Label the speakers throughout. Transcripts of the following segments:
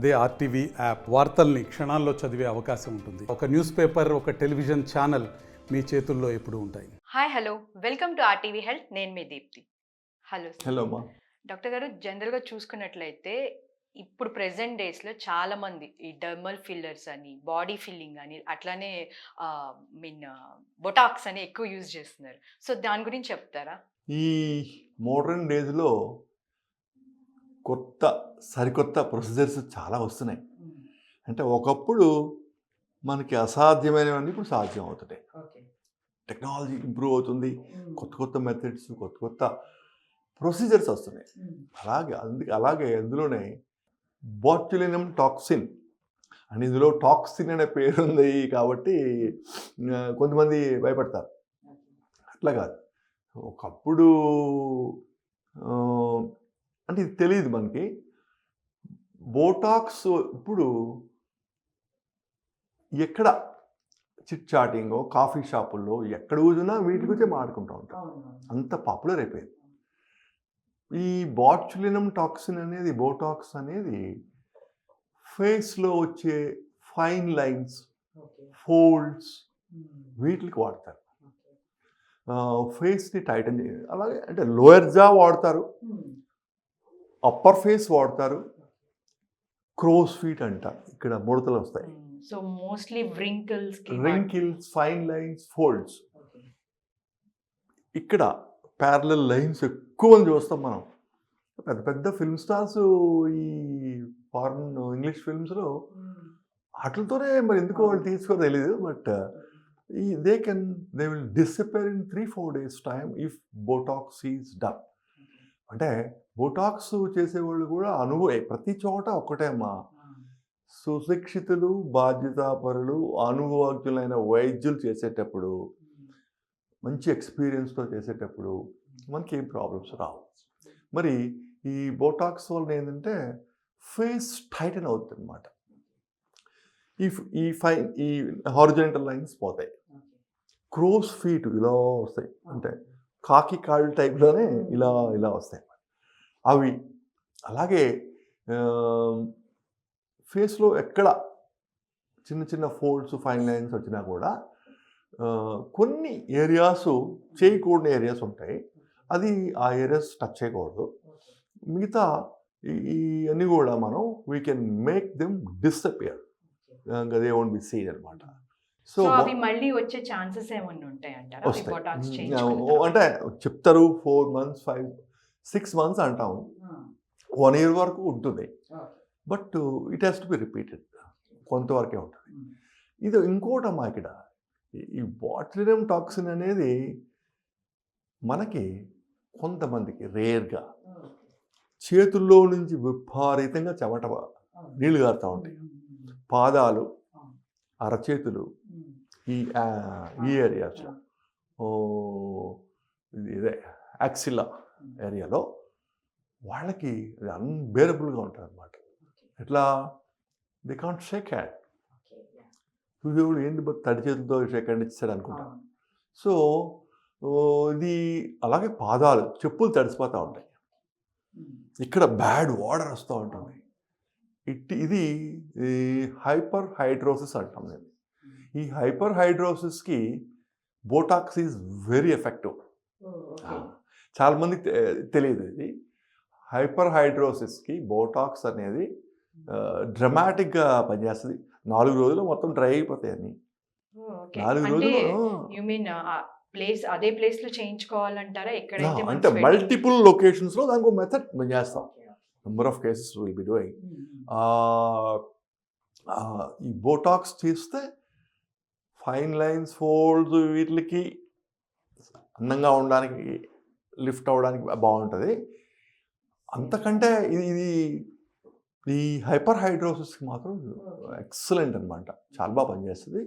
Speaker 1: అదే RTV app వార్తల్ని క్షణాల్లో చదివే అవకాశం ఉంటుంది. ఒక న్యూస్ పేపర్ ఒక టెలివిజన్ ఛానల్ మీ చేతుల్లో ఎప్పుడూ ఉంటాయి.
Speaker 2: Hi hello welcome to RTV health నేను మీ Deepti. Hello sir.
Speaker 3: Hello
Speaker 2: doctor గారు జనరల్గా చూసుకున్నట్లయితే ఇప్పుడు ప్రెసెంట్ డేస్లో చాలా మంది ఈ డర్మల్ ఫిల్లర్స్ అని బాడీ ఫిల్లింగ్ అని అట్లానే మీన్ బొటాక్స్ అని ఎక్కువ యూజ్ చేస్తున్నారు. సో దాని గురించి చెప్తారా?
Speaker 3: ఈ మోడర్న్ డేస్లో కొత్త సరికొత్త ప్రొసీజర్స్ చాలా వస్తున్నాయి. అంటే ఒకప్పుడు మనకి అసాధ్యమైనవన్నీ ఇప్పుడు సాధ్యం అవుతున్నాయి టెక్నాలజీ ఇంప్రూవ్ అవుతుంది. కొత్త కొత్త మెథడ్స్ కొత్త కొత్త ప్రొసీజర్స్ వస్తున్నాయి. అలాగే అందుకే అలాగే అందులోనే బాట్యులినం టాక్సిన్ అని ఇందులో టాక్సిన్ అనే పేరు ఉంది కాబట్టి కొంతమంది భయపడతారు. అట్లా కాదు. ఒకప్పుడు అంటే ఇది తెలియదు మనకి. బోటాక్స్ ఇప్పుడు ఎక్కడ చిట్ చాటింగో కాఫీ షాపుల్లో ఎక్కడ కూర్చున్నా వీటి గురించే మాట్లాడుకుంటూ ఉంటాం. అంత పాపులర్ అయిపోయింది ఈ బాట్యులినం టాక్సిన్ అనేది బోటాక్స్ అనేది ఫేస్లో వచ్చే ఫైన్ లైన్స్ ఫోల్డ్స్ వీటికి వాడతారు. ఫేస్ని టైటన్ అలాగే అంటే లోయర్ జా వాడతారు. అప్పర్ ఫేస్ వాడతారు క్రోస్ ఫీట్ అంటారు ఇక్కడ ముడతలు వస్తాయి.
Speaker 2: So mostly wrinkles
Speaker 3: wrinkles fine lines folds ఇక్కడ ప్యారలల్ లైన్స్ ఎక్కువ మంది చూస్తాం మనం. పెద్ద పెద్ద ఫిల్మ్ స్టార్స్ ఈ ఫారెన్ ఇంగ్లీష్ ఫిల్మ్స్లో వాటితోనే మరి ఎందుకో వాళ్ళు తీసుకో తెలియదు బట్ ఈ they can they will disappear in three four days time if Botox is done అంటే బోటాక్స్ చేసేవాళ్ళు కూడా అనుభవం ప్రతి చోట ఒకటే అమ్మా. సుశిక్షితులు బాధ్యతాపరులు అనుభవజ్ఞులైన వైద్యులు చేసేటప్పుడు మంచి ఎక్స్పీరియన్స్తో చేసేటప్పుడు మనకి ఏం ప్రాబ్లమ్స్ రావు. మరి ఈ బోటాక్స్ వల్ల ఏంటంటే ఫేస్ టైటన్ అవుతుంది అనమాట ఈ ఈ ఫైన్ ఈ హారిజెంటల్ లైన్స్ పోతాయి. క్రోస్ ఫీట్ ఇలా వస్తాయి. అంటే కాకి కాళ్ళు టైప్లోనే ఇలా ఇలా వస్తాయి. అవి. అలాగే ఫేస్లో ఎక్కడ చిన్న చిన్న ఫోల్డ్స్ ఫైన్ లైన్స్ వచ్చినా కూడా కొన్ని ఏరియాస్ చేయకూడని ఏరియాస్ ఉంటాయి. అది ఆ ఏరియాస్ టచ్ చేయకూడదు. మిగతా ఈ- అన్నీ కూడా మనం we can make them disappear they won't be seen అనమాట సో
Speaker 2: అవి మళ్ళీ వచ్చే ఛాన్సెస్ ఏమన్నా ఉంటాయి
Speaker 3: అంటే చెప్తారు four months five six months అంటాం. వన్ ఇయర్ వరకు ఉంటుంది. But it has to be repeated కొంతవరకే ఉంటుంది. ఇది ఇంకోటమ్మా ఇక్కడ. ఈ- బాట్లినం టాక్సిన్ అనేది మనకి కొంతమందికి రేర్గా చేతుల్లో నుంచి విపరీతంగా చెమట నీళ్ళు గారుతూ ఉంటాయి. పాదాలు అరచేతులు ఈ ఈ ఇది ఇదే యాక్సిలా. ఏరియాలో వాళ్ళకి అది అన్బేరబుల్గా ఉంటుంది అనమాట ఎట్లా? దే కాంట్ షేక్ హ్యాండ్ చూసేవాళ్ళు ఏంది తడి చేతులతో షేక్ హ్యాండ్ ఇచ్చాడు అనుకుంటారు సో ఇది అలాగే పాదాలు చెప్పులు తడిసిపోతూ ఉంటాయి. ఇక్కడ బ్యాడ్ వాటర్ వస్తూ ఉంటుంది. ఇట్ ఇది హైపర్ హైడ్రోసిస్ అంటాం నేను. ఈ హైపర్ హైడ్రోసిస్కి బోటాక్స్ ఈజ్ వెరీ ఎఫెక్టివ్. చాలా మందికి తె- తెలియదు ఇది. హైపర్ హైడ్రోసిస్కి బోటాక్స్ అనేది డ్రమాటిక్గా పనిచేస్తుంది. నాలుగు రోజులు మొత్తం డ్రై అయిపోతాయి అన్ని. నాలుగు రోజులు
Speaker 2: యు మీన్ ప్లేస్ అదే ప్లేస్లో చేయించుకోవాలంటారా ఎక్కడైతే
Speaker 3: అంటే మల్టిపుల్ లొకేషన్స్లో దానికి మెథడ్ మేము చేస్తాం. Number of cases will be doing. ఈ బోటాక్స్ చేస్తే ఫైన్ లైన్స్ ఫోల్డ్స్ వీటికి అందంగా ఉండడానికి లిఫ్ట్ అవ్వడానికి బాగుంటుంది. అంతకంటే ఇది ఇది ఈ హైపర్ హైడ్రోసిస్కి మాత్రం ఎక్సలెంట్ అనమాట చాలా బాగా పనిచేస్తుంది.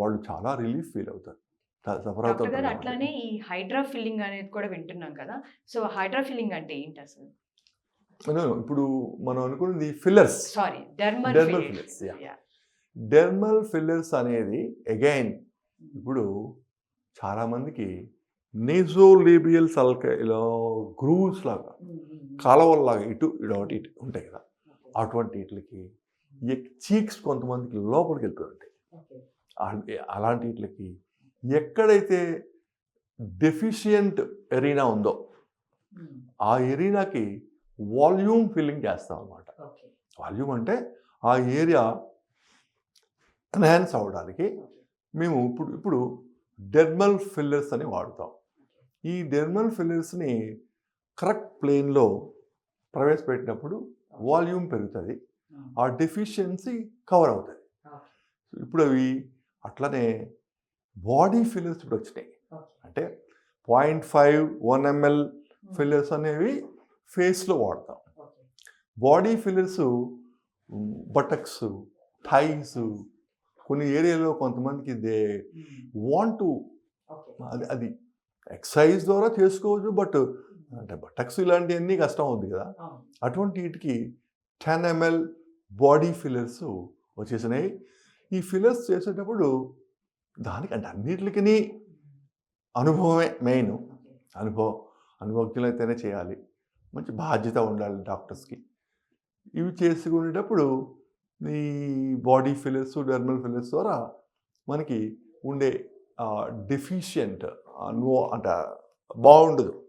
Speaker 3: వాళ్ళు చాలా రిలీఫ్ ఫీల్ అవుతారు. సఫర్
Speaker 2: అట్లానే ఈ హైడ్రా ఫిల్లింగ్ అనేది కూడా వింటున్నాం కదా. సో హైడ్రా ఫిల్లింగ్ అంటే ఏంటి అసలు?
Speaker 3: ఇప్పుడు మనం అనుకున్నది fillers.
Speaker 2: Sorry dermal
Speaker 3: yeah. Dermal fillers అనేది అగైన్ ఇప్పుడు చాలామందికి నేజోలేబియల్ సల్క ఇలా గ్రూవ్స్ లాగా కాలవల్లాగా ఇటు ఇటు ఒకటి ఇటు ఉంటాయి కదా. అటువంటి వీటికి చీక్స్ కొంతమందికి లోపలికి వెళ్ళిపోయి ఉంటాయి అలాంటి వీటికి ఎక్కడైతే డెఫిషియంట్ ఎరీనా ఉందో ఆ ఎరీనాకి వాల్యూమ్ ఫిల్లింగ్ చేస్తాం అన్నమాట. వాల్యూమ్ అంటే ఆ ఏరియా ఎన్హాన్స్ అవ్వడానికి మేము ఇప్పుడు ఇప్పుడు డెర్మల్ ఫిల్లర్స్ అని వాడుతాం. ఈ డెర్మల్ ఫిల్లర్స్ని కరెక్ట్ ప్లేన్లో ప్రవేశపెట్టినప్పుడు వాల్యూమ్ పెరుగుతుంది. ఆ డెఫిషియన్సీ కవర్ అవుతుంది. ఇప్పుడు అవి అట్లనే బాడీ ఫిల్లర్స్ ఇప్పుడు వచ్చినాయి. అంటే point five one ML fillers అనేవి ఫేస్లో వాడతాం. బాడీ ఫిల్లర్స్ బటక్స్ థైస్ కొన్ని ఏరియాలో కొంతమందికి దే వాంట్ అది అది ఎక్సర్సైజ్ ద్వారా చేసుకోవచ్చు బట్ అంటే బటక్స్ ఇలాంటివన్నీ కష్టం అవుద్ది కదా. అటువంటి వీటికి టెన్ ఎంఎల్ బాడీ ఫిల్లర్స్ వచ్చేసినాయి. ఈ ఫిల్లర్స్ చేసేటప్పుడు దానికి అంటే అన్నిటికి అనుభవమే మెయిన్ అనుభవం అనుభవజ్ఞులైతేనే చేయాలి. మంచి బాధ్యత ఉండాలి డాక్టర్స్కి. ఇవి చేసుకునేటప్పుడు ఈ బాడీ ఫిల్లర్స్ డెర్మల్ ఫిల్లర్స్ ద్వారా మనకి ఉండే డెఫిషియంట్ అనుభవ అంటే బాగుండదు.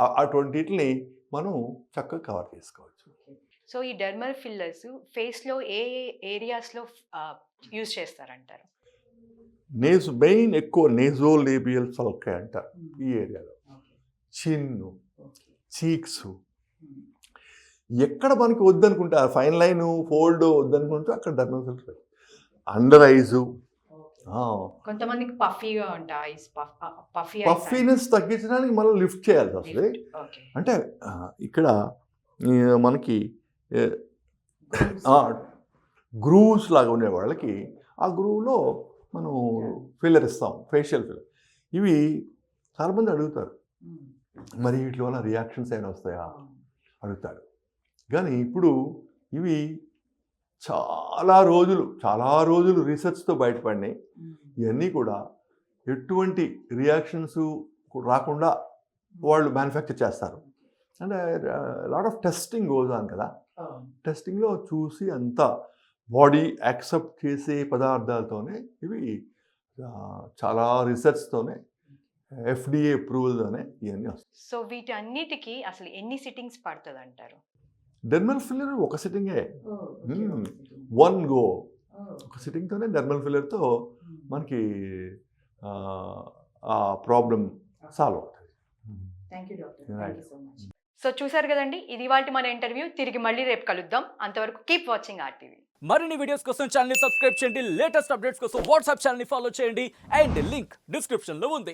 Speaker 3: ఆ- అటువంటి వీటిని మనం చక్కగా కవర్ చేసుకోవచ్చు.
Speaker 2: సో ఈ డెర్మల్ ఫిల్లర్స్ ఫేస్లో ఏ ఏరియాస్లో యూజ్ చేస్తారంటారు?
Speaker 3: నేజ్ మెయిన్ ఎక్కువ నేజో లేబియల్ సల్కే అంటారు ఈ ఏరియాలో. Chin cheeks. ఎక్కడ మనకి వద్దనుకుంటే ఆ ఫైన్ లైన్ ఫోల్డ్ వద్దనుకుంటే అక్కడ డర్మల్ ఫిల్టర్ అండర్ ఐజు
Speaker 2: కొంతమందికి పఫీగా ఉంటాయి
Speaker 3: పఫీనెస్ తగ్గించడానికి మనం లిఫ్ట్ చేయాల్సి వస్తుంది
Speaker 2: ఓకే.
Speaker 3: అంటే ఇక్కడ మనకి గ్రూవ్స్ లాగా ఉండే వాళ్ళకి ఆ గ్రూవ్లో మనం ఫిల్లర్ ఇస్తాం ఫేషియల్ ఫిల్లర్ ఇవి చాలామంది అడుగుతారు. మరి వీటి వల్ల రియాక్షన్స్ ఏమైనా వస్తాయా? అడుగుతారు. కానీ ఇప్పుడు ఇవి చాలా రోజులు చాలా రోజులు రీసెర్చ్తో బయటపడినాయి. ఇవన్నీ కూడా ఎటువంటి రియాక్షన్స్ రాకుండా వాళ్ళు మ్యానుఫ్యాక్చర్ చేస్తారు. అంటే lot of testing goes on కదా. టెస్టింగ్లో చూసి అంతా బాడీ యాక్సెప్ట్ చేసే పదార్థాలతోనే ఇవి చాలా రీసెర్చ్తోనే ఎఫ్డిఏ అప్రూవల్తోనే ఇవన్నీ వస్తాయి.
Speaker 2: సో వీటన్నిటికీ అసలు ఎన్ని సిట్టింగ్స్ పడుతుంది అంటారు
Speaker 3: డెర్మల్ ఫిల్లర్ ఒక సిట్టింగే వన్ గో ఒక సిట్టింగ్తోనే డెర్మల్ ఫిల్లర్తో మనకి ఆ, ఆ ప్రాబ్లం సాల్వ్ అవుతుంది.
Speaker 2: సో చూసారు కదండి ఇది వాటి మన ఇంటర్వ్యూ తిరిగి మళ్ళీ రేపు కలుద్దాం. అంతవరకు కీప్ వాచింగ్ ఆర్టీవీ
Speaker 4: మరిన్ని వీడియోస్ కోసం ఛానల్ సబ్స్క్రైబ్ చేయండి. లేటెస్ట్ అప్డేట్స్ కోసం వాట్సాప్ ఛానల్ ఫాలో చేయండి. అండ్ లింక్ డిస్క్రిప్షన్లో ఉంది.